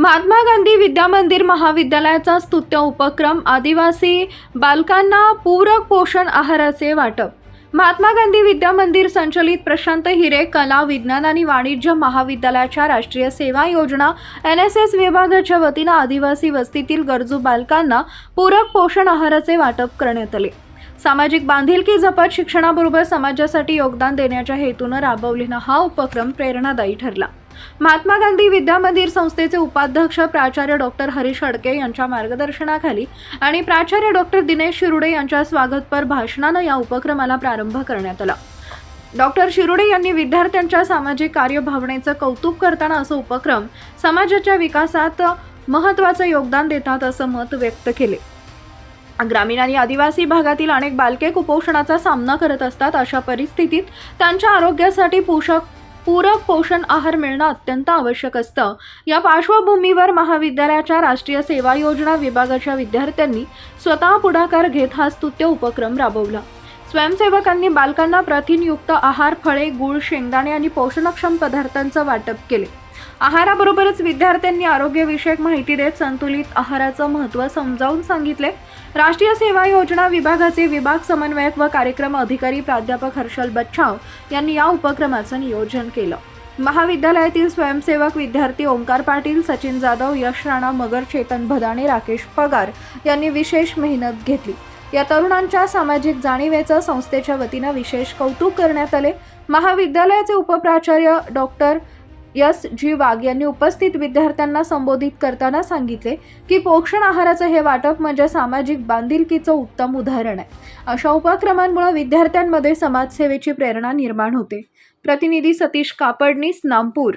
महात्मा गांधी विद्यामंदिर महाविद्यालयाचा स्तुत्य उपक्रम आदिवासी बालकांना पूरक पोषण आहाराचे वाटप. महात्मा गांधी विद्यामंदिर संचलित प्रशांत हिरे कला विज्ञान आणि वाणिज्य महाविद्यालयाच्या राष्ट्रीय सेवा योजना एन एस एस विभागाच्या वतीनं आदिवासी वस्तीतील गरजू बालकांना पूरक पोषण आहाराचे वाटप करण्यात आले. सामाजिक बांधिलकी जपत शिक्षणाबरोबर समाजासाठी योगदान देण्याच्या हेतूनं राबवलेला हा उपक्रम प्रेरणादायी ठरला. महात्मा गांधी विद्यामंदिर संस्थेचे उपाध्यक्ष प्राचार्य डॉक्टर हरीश अडके यांच्या मार्गदर्शनाखाली आणि प्राचार्य डॉक्टर दिनेश शिरुडे यांच्या स्वागतपर भाषणानं या उपक्रमाला प्रारंभ करण्यात आला. डॉक्टर शिरुडे यांनी विद्यार्थ्यांच्या सामाजिक कार्यभावनेचं कौतुक करताना असं उपक्रम समाजाच्या विकासात महत्त्वाचं योगदान देतात असं मत व्यक्त केले. ग्रामीण आणि आदिवासी भागातील अनेक बालके कुपोषणाचा सामना करत असतात अशा परिस्थितीत त्यांच्या आरोग्यासाठी पोषक पूरक पोषण आहार मिळणं अत्यंत आवश्यक असतं. या पार्श्वभूमीवर महाविद्यालयाच्या राष्ट्रीय सेवा योजना विभागाच्या विद्यार्थ्यांनी स्वतः पुढाकार घेत हा स्तुत्य उपक्रम राबवला. स्वयंसेवकांनी बालकांना प्रथिनयुक्त आहार फळे गुळ शेंगदाणे आणि पोषणक्षम पदार्थांचं वाटप केले. आहाराबरोबरच विद्यार्थ्यांनी आरोग्यविषयक माहिती देत संतुलित आहाराचं महत्त्व समजावून सांगितले. राष्ट्रीय सेवा योजना विभागाचे विभाग समन्वयक व कार्यक्रम अधिकारी प्राध्यापक हर्षल बच्छाव यांनी या उपक्रमाचं नियोजन केलं. महाविद्यालयातील स्वयंसेवक विद्यार्थी ओंकार पाटील सचिन जाधव यश राणा मगर चेतन भदाणे राकेश पगार यांनी विशेष मेहनत घेतली. या तरुणांच्या सामाजिक जाणीवेचं संस्थेच्या वतीनं विशेष कौतुक करण्यात आले. महाविद्यालयाचे उपप्राचार्य डॉक्टर एस जी वाघ यांनी उपस्थित विद्यार्थ्यांना संबोधित करताना सांगितले की पोषण आहाराचं हे वाटप म्हणजे सामाजिक बांधिलकीचं उत्तम उदाहरण आहे. अशा उपक्रमांमुळे विद्यार्थ्यांमध्ये समाजसेवेची प्रेरणा निर्माण होते. प्रतिनिधी सतीश कापडनीस नामपूर.